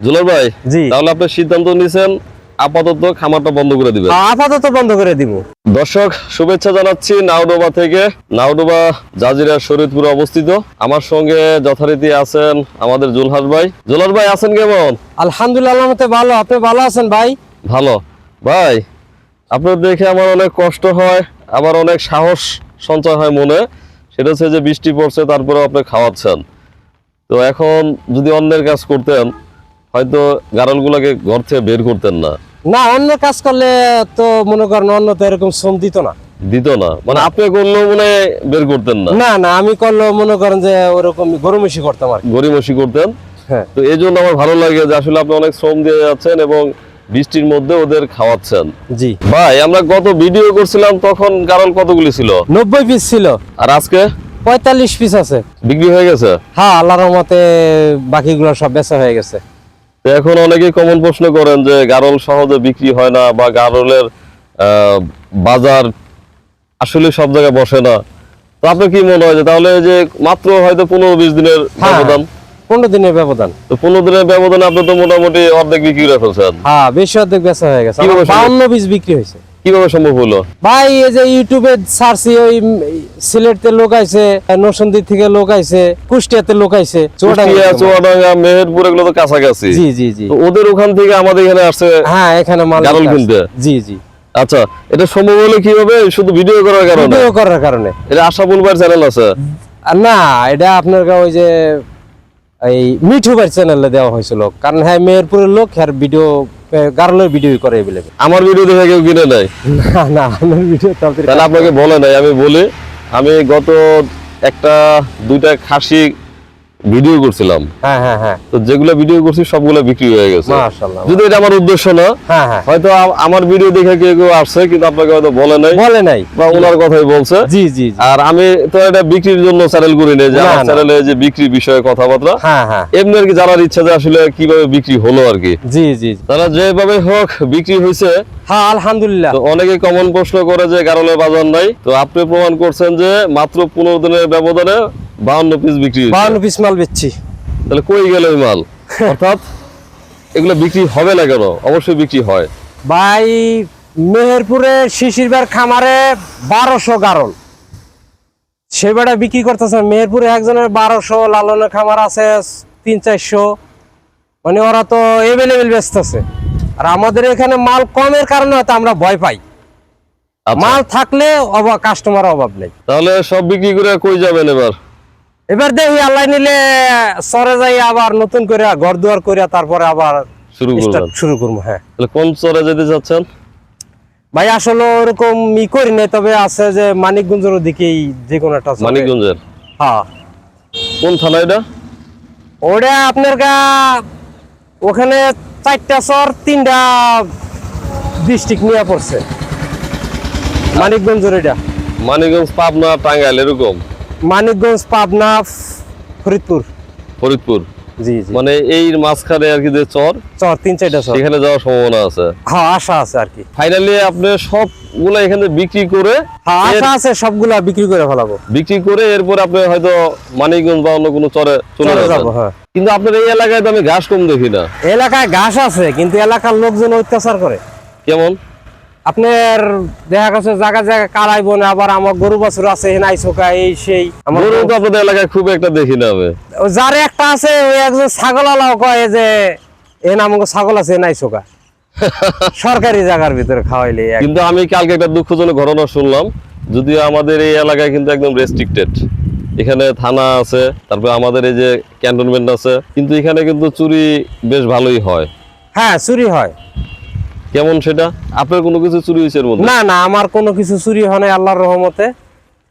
জুলার ভাই জি। তাহলে আপনি সিদ্ধান্ত নিয়েছেন আপাতত খামারটা বন্ধ করে দিবেন। আপাতত বন্ধ করে দিব। দর্শক শুভেচ্ছা জানাচ্ছি নাওডোবা থেকে। নাওডোবা জাজিরা শরীয়তপুরে অবস্থিত। আমার সঙ্গে যথারীতি আছেন আমাদের জুলহাস ভাই। জুলহাস ভাই আছেন কেমন? আলহামদুলিল্লাহ মতে ভালো। আপনি ভালো আছেন ভাই? ভালো। ভাই আপনার দেখে আমার অনেক কষ্ট হয় আবার অনেক সাহস সঞ্চয় হয় মনে। সেটা হচ্ছে যে বৃষ্টি পড়ছে তারপরে আপনি খাওয়াচ্ছেন। তো এখন যদি অন্যের কাজ করতেন হয়তো গারলগুলোকে ঘর থেকে বের করতেন না। না অন্য কাজ করলে তো মনে করেন অন্য তো এরকম শ্রম দিত না। দিত না। মানে আপনি করলেও মনে বের করতেন না। না না আমি করলে মনে করেন যে ওরকম গরমিশি করতাম আর। গরিমসি করতেন। হ্যাঁ। তো এই জন্য আমার ভালো লাগে যে আসলে আপনি অনেক শ্রম দিয়ে যাচ্ছেন এবং বৃষ্টির মধ্যে ওদের খাওয়াচ্ছেন। জি। ভাই আমরা গত ভিডিও করছিলাম তখন গারল কতগুলি ছিল? নব্বই পিস ছিল। আর আজকে? পঁয়তাল্লিশ পিস আছে। বিক্রি হয়ে গেছে? হ্যাঁ আল্লাহর রহমতে বাকিগুলো সব বেচা হয়ে গেছে। এখন অনেকেই কমন প্রশ্ন করেন যে গারল সহজে বিক্রি হয় না বা গারলের বাজার আসলে সব জায়গায় বসে না। তো আপনার কি মনে হয় যে তাহলে যে মাত্র হয়তো পনেরো বিশ দিনের হ্যাঁ। ব্যবধান? পনেরো দিনের ব্যবধান। তো পনেরো দিনের ব্যবধানে আপনি তো মোটামুটি অর্ধেক বিক্রি করে ফেলছেন। হ্যাঁ বেশি অর্ধেক বেচা হয়ে গেছে? বাউন্ন পিস বিক্রি হয়েছে। কীভাবে সম্ভব হলো? ভাই এই যে ইউটিউবে সার্চি ওই সিলেটতে লোক আইছে নরসিংদী থেকে লোক আইছে কুষ্টিয়াতে লোক আইছে চুয়াডাঙ্গা চুয়াডাঙ্গা মেহেরপুর এগুলো তো কাছাকাছি। জি জি জি। ওদের ওখান থেকে আমাদের এখানে আসছে হ্যাঁ এখানে মাল গারল কিনতে? জি জি। আচ্ছা এটা সম্ভব হলো কীভাবে? শুধু ভিডিও করার কারণে? ভিডিও করার কারণে। এটা আশা ভাইয়ের চ্যানেল আছে? না এটা আপনার ওই যে এই মিঠু ভাই চ্যানেলে দেওয়া হয়েছিল। কারণ হ্যাঁ মেয়েরপুরের লোক হ্যাঁ ভিডিও গার্লের ভিডিও করে এগুলো আমার ভিডিও দেখে কেউ কিনে নাই? না না আমার ভিডিও তাহলে আপনাকে বলে নাই আমি বলি আমি গত একটা দুইটা খাসি ভিডিও করছিলাম। হ্যাঁ হ্যাঁ হ্যাঁ। তো যেগুলো ভিডিও করছি সবগুলো বিক্রি হয়ে গেছে। মাশাআল্লাহ যদি এটা আমার উদ্দেশ্য না হ্যাঁ হ্যাঁ। হয়তো আমার ভিডিও দেখে কেউ কেউ আসছে কিন্তু আপনাকে হয়তো বলে নাই বলে নাই। বা ওনার কথাই বলছে। জি জি আর আমি তো এটা বিক্রির জন্য চ্যানেল করি নাই যে আমার চ্যানেলে যে বিক্রি বিষয়ে কথাবার্তা হ্যাঁ হ্যাঁ। এমনি আর কি জানার ইচ্ছা যে আসলে কীভাবে বিক্রি হলো আর কি। জি জি জি। তারা যেভাবে হোক বিক্রি হয়েছে হ্যাঁ আলহামদুলিল্লাহ। তো অনেকে কমন প্রশ্ন করে যে গারলের বাজার নাই তো আপনি প্রমাণ করছেন যে মাত্র পনেরো দিনের ব্যবধানে বাউন্ন পিস বিক্রি হয়েছে। বাউন্ন পিস মাল বেচছি। তাহলে কই গেল ওই মাল? অর্থাৎ এগুলো বিক্রি হবে না কেন? অবশ্যই বিক্রি হয়। ভাই মেহেরপুরে শিশিরবার খামারে বারোশো গারল। সেবাটা বিক্রি করতেছে মেহেরপুরে একজনের বারোশো লালনের খামার আছে তিন চারশো। মানে ওরা তো এভেলেবেল বেচতেছে। আর আমাদের এখানে মাল কমের কারণে হয়তো আমরা ভয় পাই। আচ্ছা, মাল থাকলে অভাব কাস্টমার অভাব নেই। তাহলে সব বিক্রি করে কই যাবেন এবার? এবার দেখি আল্লাহ নিলে সরে যাই আবার নতুন করে ঘর দুয়ার করে তারপরে আবার শুরু শুরু করব হ্যাঁ। তাহলে কোন চরে যেতে চাচ্ছেন? ভাই আসলে ওরকম ই করি নাই তবে আছে যে মানিকগঞ্জের দিকেই যে কোনো একটা মানিকগঞ্জের? হ্যাঁ। কোন থানা এটা? ওটা আপনার গা ওখানে চারটা চর তিনটা ডিস্ট্রিক্ট নিয়ে পড়ছে। মানিকগঞ্জের এটা মানিকগঞ্জ পাবনা টাঙ্গাইল এরকম? মানিকগঞ্জ পাবনা ফরিদপুর। ফরিদপুর? জি জি। মানে এই মাঝখানে আর কি যে চর? চর তিন চারটা চর। সেখানে যাওয়ার সম্ভাবনা আছে? হ্যাঁ আশা আছে আর কি। ফাইনালি আপনি সবগুলো এখানে বিক্রি করে হ্যাঁ আশা আছে সবগুলা বিক্রি করে ফেলাবো। বিক্রি করে এরপর আপনি হয়তো মানিকগঞ্জ বা অন্য কোনো চরে চলে যাব হ্যাঁ। কিন্তু আপনার এই এলাকায় তো আমি ঘাস কম দেখি না। এলাকায় ঘাস আছে কিন্তু এলাকার লোকজন অত্যাচার করে। কেমন? আপনার দেখা গেছে জায়গা জায়গা কালাই বনে আবার আমার গরু বাছুর আছে হেনাই চোকা এই সেই। আমার গরু তো আপনাদের এলাকায় খুব একটা দেখি না ও যার একটা আছে ওই একজন ছাগল আলাও কয় যে এ নাম ছাগল আছে হেনাই চোকা সরকারি জায়গার ভিতরে খাওয়াইলে কিন্তু আমি কালকে একটা দুঃখজনক ঘটনা শুনলাম যদিও আমাদের এই এলাকায় কিন্তু একদম রেস্ট্রিক্টেড এখানে থানা আছে তারপরে আমাদের এই যে ক্যান্টনমেন্ট আছে কিন্তু এখানে কিন্তু চুরি বেশ ভালোই হয়। হ্যাঁ চুরি হয়। কেমন সেটা? আপনার কোনো কিছু চুরি হয়েছে মধ্যে? না না আমার কোনো কিছু চুরি হয় না আল্লাহর রহমতে।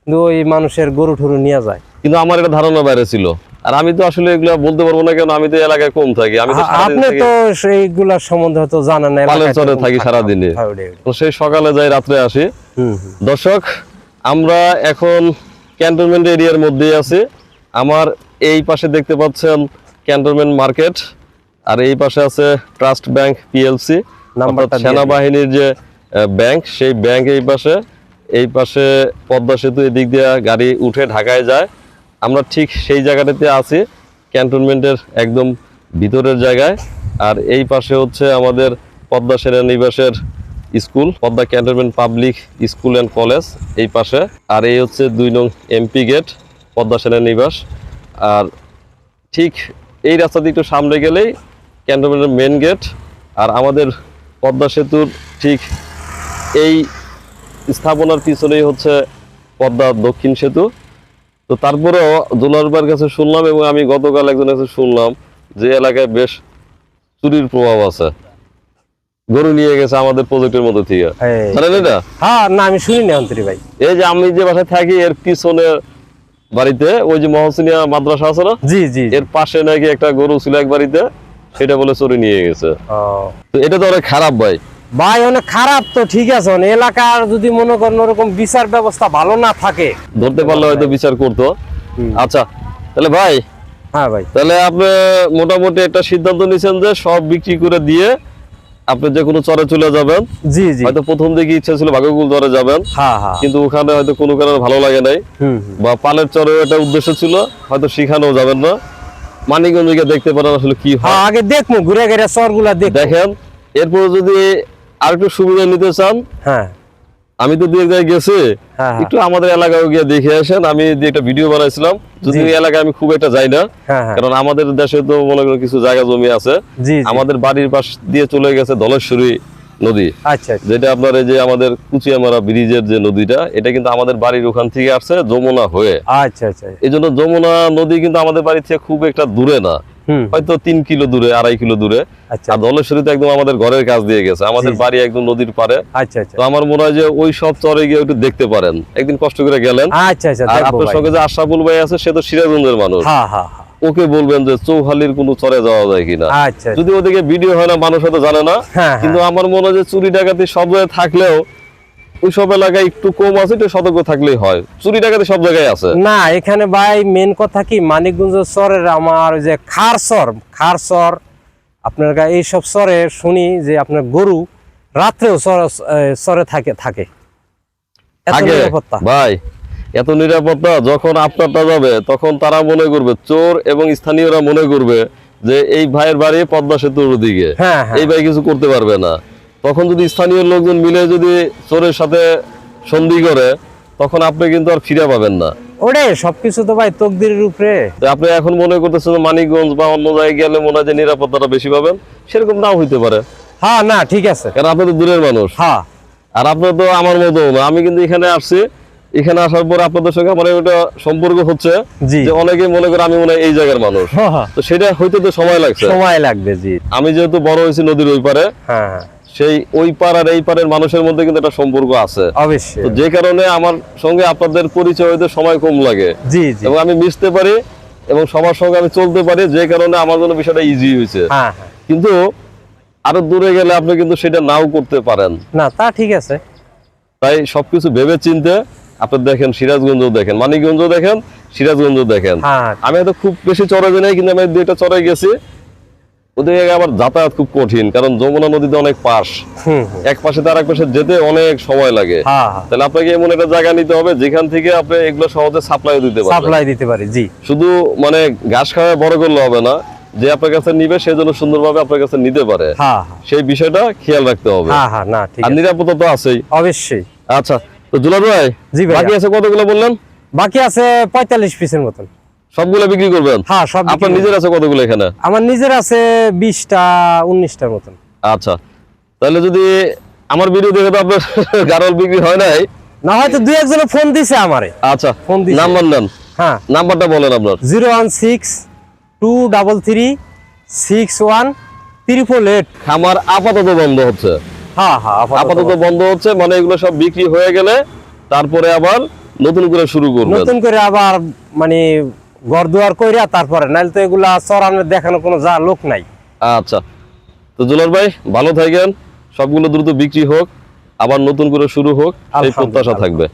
ওই মানুষের গরু ঠুরু নিয়ে যায়। কিন্তু আমার এটা ধারণা বাইরে ছিল। আর আমি তো আসলে এগুলো বলতে পারব না কেন আমি তো এলাকায় কম থাকি। আমি তো আপনি তো সেইগুলার সম্বন্ধে হয়তো জানেন না এলাকায় থাকি ওটাই, ওটাই। তো সেই সকালে যাই রাত্রে আসি। দর্শক আমরা এখন ক্যান্টনমেন্ট এরিয়ার মধ্যেই আছি। আমার এই পাশে দেখতে পাচ্ছেন ক্যান্টনমেন্ট মার্কেট। আর এই পাশে আছে ট্রাস্ট ব্যাংক পিএলসি। নাম্বারটা সেনাবাহিনীর যে ব্যাংক সেই ব্যাংক এই পাশে এই পাশে পদ্মা সেতু এদিক দিয়ে গাড়ি উঠে ঢাকায় যায়। আমরা ঠিক সেই জায়গাটাতে আছি ক্যান্টনমেন্টের একদম ভিতরের জায়গায়। আর এই পাশে হচ্ছে আমাদের পদ্মা সেনা নিবাসের school Padma cantonment public school and college এই পাশে। আর এই হচ্ছে দুই নং এমপি গেট পদ্মা সেনা নিবাস আর ঠিক এই রাস্তা দিয়ে একটু সামনে গেলেই ক্যান্টনমেন্টের মেন গেট। আর আমাদের পদ্মা সেতুর ঠিক এই স্থাপনার পিছনেই হচ্ছে পদ্মা দক্ষিণ সেতু। তো তারপরেও জোনারবার কাছে শুনলাম এবং আমি গতকাল একজনের কাছে শুনলাম যে এলাকায় বেশ চুরির প্রভাব আছে। গরু নিয়ে গেছে আমাদের প্রজেক্টের মধ্যে থেকে। জানেন এটা? হ্যাঁ না আমি শুনি না অন্তরি ভাই। এই যে আমি যে বাসায় থাকি এর পিছনে বাড়িতে ওই যে মহসিনিয়া মাদ্রাসা আছে না? জি জি। এর পাশে নাকি একটা গরু ছিল এক বাড়িতে। সেটা বলে চুরি নিয়ে গেছে। তো এটা তো অনেক খারাপ ভাই। ভাই অনেক খারাপ তো ঠিক আছে। এলাকার যদি মনে করেন ওরকম বিচার ব্যবস্থা ভালো না থাকে। ধরতে পারলে হয়তো বিচার করতো। আচ্ছা তাহলে ভাই হ্যাঁ ভাই। তাহলে আপনি মোটামুটি একটা সিদ্ধান্ত নিয়েছেন যে সব বিক্রি করে দিয়ে আপনি যে কোনো চরে চলে যাবেন। জি জি। হয়তো প্রথম দিকে ইচ্ছা ছিল ভাগ্যকুল চরে যাবেন। হ্যাঁ হ্যাঁ। কিন্তু ওখানে হয়তো কোনো কারণে ভালো লাগে নাই। বা পালের চরেও একটা উদ্দেশ্য ছিল হয়তো সেখানেও যাবেন না। মানিকগঞ্জকে দেখতে পারেন আসলে কি হয়। হ্যাঁ আগে দেখব ঘুরে ঘুরে চরগুলা দেখ দেখেন এরপর যদি আর একটু সুবিধা নিতে চান হ্যাঁ। আমি তো দু এক জায়গায় গেছি হ্যাঁ হ্যাঁ। একটু আমাদের এলাকায় গিয়ে দেখে আসেন। আমি যে একটা ভিডিও বানাইছিলাম যদি এলাকায় আমি খুব একটা যাই না কারণ আমাদের দেশে তো মনে করেন কিছু জায়গা জমি আছে। আমাদের বাড়ির পাশ দিয়ে চলে গেছে ধলেশ্বরী। নদী। আচ্ছা আচ্ছা। যেটা আপনার এই যে আমাদের কুচিয়ামারা ব্রিজের যে নদীটা এটা কিন্তু আমাদের বাড়ির ওখান থেকে আসছে যমুনা হয়ে। আচ্ছা আচ্ছা। এই জন্য যমুনা নদী কিন্তু আমাদের বাড়ি থেকে খুব একটা দূরে না। হয়তো তিন কিলো দূরে আড়াই কিলো দূরে। আচ্ছা। আর ধলেশ্বরী তো একদম আমাদের ঘরের কাছ দিয়ে গেছে। আমাদের। বাড়ি একদম নদীর পারে আচ্ছা আচ্ছা। তো আমার মনে হয় যে ওই সব চরে গিয়ে একটু দেখতে পারেন। একদিন কষ্ট করে গেলেন। আচ্ছা আচ্ছা আর আপনার সঙ্গে যে আশরাফুল ভাই আছে সে তো সিরাজগঞ্জের মানুষ। হ্যাঁ হ্যাঁ হ্যাঁ। ওকে বলবেন যে চৌহালির কোনো চরে যাওয়া যায় কিনা। আচ্ছা যদি ওদিকে ভিডিও হয় না মানুষ হয়তো জানে না। হ্যাঁ কিন্তু আমার মনে হয় যে চুরি ডাকাতি সব জায়গায় থাকলেও সব এলাকায় একটু কম আছে একটু সতর্ক থাকলেই হয়। চুরি ডাকাতি সব জায়গায় আছে। না এখানে ভাই মেন কথা কি মানিকগঞ্জ চরের আমার যে খার চর খার চর আপনার গা- এইসব চরে শুনি যে আপনার গরু রাত্রেও চরে থাকে থাকে। ভাই এত নিরাপত্তা যখন আপনারটা যাবে তখন তারা মনে করবে চোর এবং স্থানীয়রা মনে করবে যে এই ভাইয়ের বাড়ি পদ্মা সেতুর দিকে। হ্যাঁ হ্যাঁ। এই ভাই কিছু করতে পারবে না। তখন যদি স্থানীয় লোকজন মিলে যদি চোরের সাথে সন্ধি করে তখন আপনি কিন্তু আর ফিরে পাবেন না। ওরে সবকিছু তো ভাই তকদিরের উপরে। আপনি এখন মনে করতেছেন মানিকগঞ্জ বা অন্য জায়গায় গেলে মনে হয় যে নিরাপত্তাটা বেশি পাবেন? সেরকম নাও হইতে পারে। হ্যাঁ না ঠিক আছে। কারণ আপনি তো দূরের মানুষ। হ্যাঁ। আর আপনার তো আমার মতো না আমি কিন্তু এখানে আসছি। এখানে আসার পর আপনাদের সঙ্গে আমার একটা সম্পর্ক হচ্ছে যে অনেকে মনে করে আমি মনে এই জায়গার মানুষ। হ্যাঁ, হ্যাঁ। তো সেটা হইতে তো সময় লাগছে। সময় লাগবে জি। আমি যেহেতু বড় হয়েছি নদীর ওই পারে হ্যাঁ সেই ওই পার আর এই পারের মানুষের মধ্যে কিন্তু একটা সম্পর্ক আছে। অবশ্যই। যে কারণে আমার সঙ্গে আপনাদের পরিচয় হইতে সময় কম লাগে। জি এবং আমি মিশতে পারি এবং সবার সঙ্গে আমি চলতে পারি যে কারণে আমার জন্য বিষয়টা ইজি হয়েছে। হ্যাঁ হ্যাঁ। কিন্তু আরও দূরে গেলে আপনি কিন্তু সেটা নাও করতে পারেন। না তা ঠিক আছে। তাই সবকিছু ভেবে চিনতে আপনি দেখেন সিরাজগঞ্জ দেখেন মানিকগঞ্জ দেখেন সিরাজগঞ্জ দেখেন। হ্যাঁ। আমি হয়তো খুব বেশি চড়ে যাই কিন্তু আমি দুইটা চড়ে গেছি। ওদিকে আবার যাতায়াত খুব কঠিন কারণ যমুনা নদীতে অনেক পাশ। এক পাশে তার এক পাশে যেতে অনেক সময় লাগে। হ্যাঁ হ্যাঁ। তাহলে আপনাকে এমন একটা জায়গা নিতে হবে যেখান থেকে আপনি এগুলো সহজে সাপ্লাই দিতে পারবেন। সাপ্লাই দিতে পারি জি। শুধু মানে ঘাস খাওয়া বড় করলে হবে না যে আপনার কাছে নিবে সে যেন সুন্দরভাবে আপনার কাছে নিতে পারে। সেই বিষয়টা খেয়াল রাখতে হবে। আর আছে। নিরাপত্তা তো আছেই। অবশ্যই। আচ্ছা তো জুলার ভাই জি। বাকি আছে কতগুলো বললেন? বাকি আছে পঁয়তাল্লিশ পিসের মতন। সবগুলো বিক্রি করবেন? হ্যাঁ সব আপনার নিজের আছে কতগুলো এখানে? আমার নিজের আছে বিশটা উনিশটার মতন। আচ্ছা। তাহলে যদি আমার ভিডিও দেখে তো আপনার গারল বিক্রি হয় নাই। না হয়তো দুই একজনে ফোন দিছে আমারে। আচ্ছা ফোন দিছে। নাম্বার নেন। হ্যাঁ। নাম্বারটা বলেন আপনার। Zero one six two double three six one triple eight. খামার আপাতত বন্ধ হচ্ছে। হ্যাঁ হ্যাঁ আপাতত বন্ধ হচ্ছে। মানে এগুলো সব বিক্রি হয়ে গেলে তারপরে আবার নতুন করে শুরু করবেন। নতুন করে আবার মানে ঘর দুয়ার কইরা তারপরে নাহলে তো এগুলা চরানোর দেখানো কোনো যা লোক নাই। আচ্ছা। তো জুলার ভাই ভালো থাকেন সবগুলো দ্রুত বিক্রি হোক আবার নতুন করে শুরু হোক এই। প্রত্যাশা থাকবে।